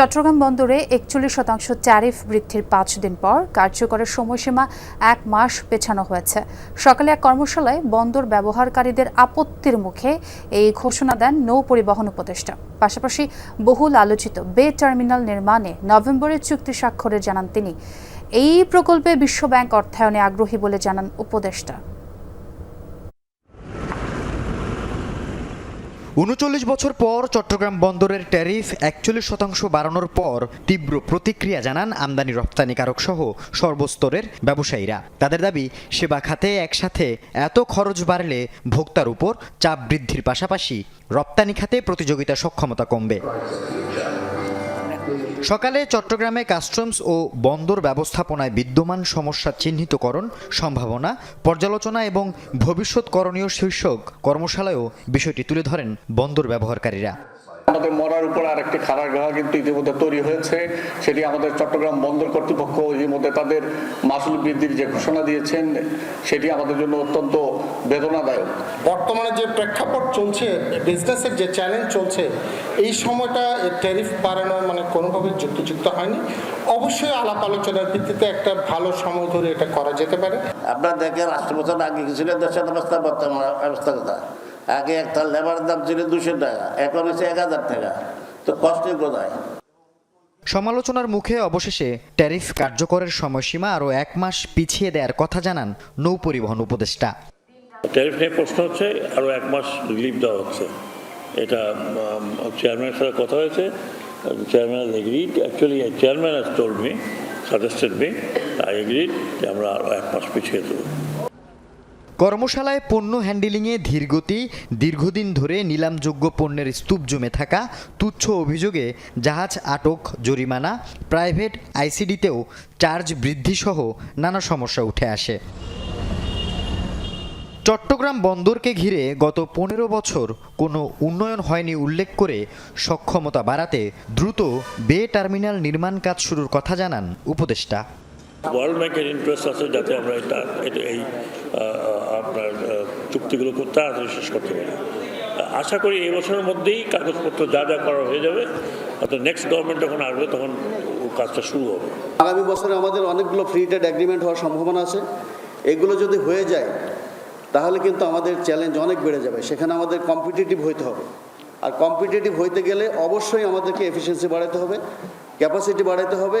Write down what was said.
চট্টগ্রাম বন্দরে একচল্লিশ শতাংশ ট্যারিফ বৃদ্ধির পাঁচ দিন পর কার্যকরের সময়সীমা এক মাস পেছানো হয়েছে। সকালে এক কর্মশালায় বন্দর ব্যবহারকারীদের আপত্তির মুখে এই ঘোষণা দেন নৌ পরিবহন উপদেষ্টা। পাশাপাশি বহুল আলোচিত বে টার্মিনাল নির্মাণে নভেম্বরে চুক্তি স্বাক্ষরে জানান তিনি। এই প্রকল্পে বিশ্বব্যাংক অর্থায়নে আগ্রহী বলে জানান উপদেষ্টা। উনচল্লিশ বছর পর চট্টগ্রাম বন্দরের ট্যারিফ একচল্লিশ শতাংশ বাড়ানোর পর তীব্র প্রতিক্রিয়া জানান আমদানি রপ্তানিকারক সহ সর্বস্তরের ব্যবসায়ীরা। তাদের দাবি, সেবা খাতে একসাথে এত খরচ বাড়লে ভোক্তার উপর চাপ বৃদ্ধির পাশাপাশি রপ্তানি খাতে প্রতিযোগিতা সক্ষমতা কমবে। সকালে চট্টগ্রামে কাস্টমস ও বন্দর ব্যবস্থাপনায় বিদ্যমান সমস্যা চিহ্নিতকরণ সম্ভাবনা, পর্যালোচনা এবং ভবিষ্যৎ করণীয় শীর্ষক কর্মশালায়ও বিষয়টি তুলে ধরেন বন্দর ব্যবহারকারীরা। আমাদের মরার উপর আরেকটি খারাগাহ কিন্তু ইতিমধ্যে তৈরি হয়েছে। সেটি আমাদের চট্টগ্রাম বন্দর কর্তৃপক্ষ ইতিমধ্যে তাদের মাসুল বৃদ্ধির যে ঘোষণা দিয়েছেন সেটি আমাদের জন্য অত্যন্ত বেদনাদায়ক। বর্তমানে যে প্রেক্ষাপট চলছে বিজনেসের যে চ্যালেঞ্জ চলছে এই সময়টা ট্যারিফ বাড়ানো মানে কোনোভাবে যুক্তিযুক্ত হয়নি। অবশ্যই আলাপ আলোচনার ভিত্তিতে একটা ভালো সময় ধরে এটা করা যেতে পারে। আপনার দেখেন বছর আগে কি ছিল দেশের অবস্থা বর্তমান অবস্থা কথা আগে একটা লেবারের দাম ছিল দুশো টাকা এখন হচ্ছে এক হাজার টাকা। তো কষ্টই কোথায়? সমালোচনার মুখে অবশেষে ট্যারিফ কার্যকরের সময়সীমা আরও এক মাস পিছিয়ে দেওয়ার কথা জানান নৌ পরিবহন উপদেষ্টা। ট্যারিফ নিয়ে প্রশ্ন হচ্ছে আরও এক মাস রিলিফ দেওয়া হচ্ছে। এটা চেয়ারম্যানের সাথে কথা হয়েছে। Chairman agreed actually chairman has told me suggested me I agreed যে আমরা আরও এক মাস পিছিয়ে দেবো। কর্মশালায় পণ্য হ্যান্ডেলিংয়ে ধীরগতি, দীর্ঘদিন ধরে নিলামযোগ্য পণ্যের স্তূপ জমে থাকা তুচ্ছ অভিযোগে জাহাজ, আটক, জরিমানা, প্রাইভেট আইসিডিতেও চার্জ বৃদ্ধিসহ নানা সমস্যা উঠে আসে। চট্টগ্রাম বন্দরকে ঘিরে গত পনেরো বছর কোনো উন্নয়ন হয়নি উল্লেখ করে সক্ষমতা বাড়াতে দ্রুত বে টার্মিনাল নির্মাণ কাজ শুরুর কথা জানান উপদেষ্টা। ওয়ার্ল্ড ব্যাংকের ইন্টারেস্ট আছে যাতে আমরা এটা এই আপনার চুক্তিগুলো খুব তাড়াতাড়ি শেষ করতে পারি। আশা করি এই বছরের মধ্যেই কাগজপত্র যা যা করা হয়ে যাবে, অর্থাৎ নেক্সট গভর্নমেন্ট যখন আসবে তখন কাজটা শুরু হবে। আগামী বছরে আমাদের অনেকগুলো ফ্রি ট্রেড এগ্রিমেন্ট হওয়ার সম্ভাবনা আছে। এগুলো যদি হয়ে যায়, তাহলে কিন্তু আমাদের চ্যালেঞ্জ অনেক বেড়ে যাবে। সেখানে আমাদের কম্পিটিটিভ হইতে হবে। আর কম্পিটিটিভ হইতে গেলে অবশ্যই আমাদেরকে এফিসিয়েন্সি বাড়াতে হবে ক্যাপাসিটি বাড়াতে হবে।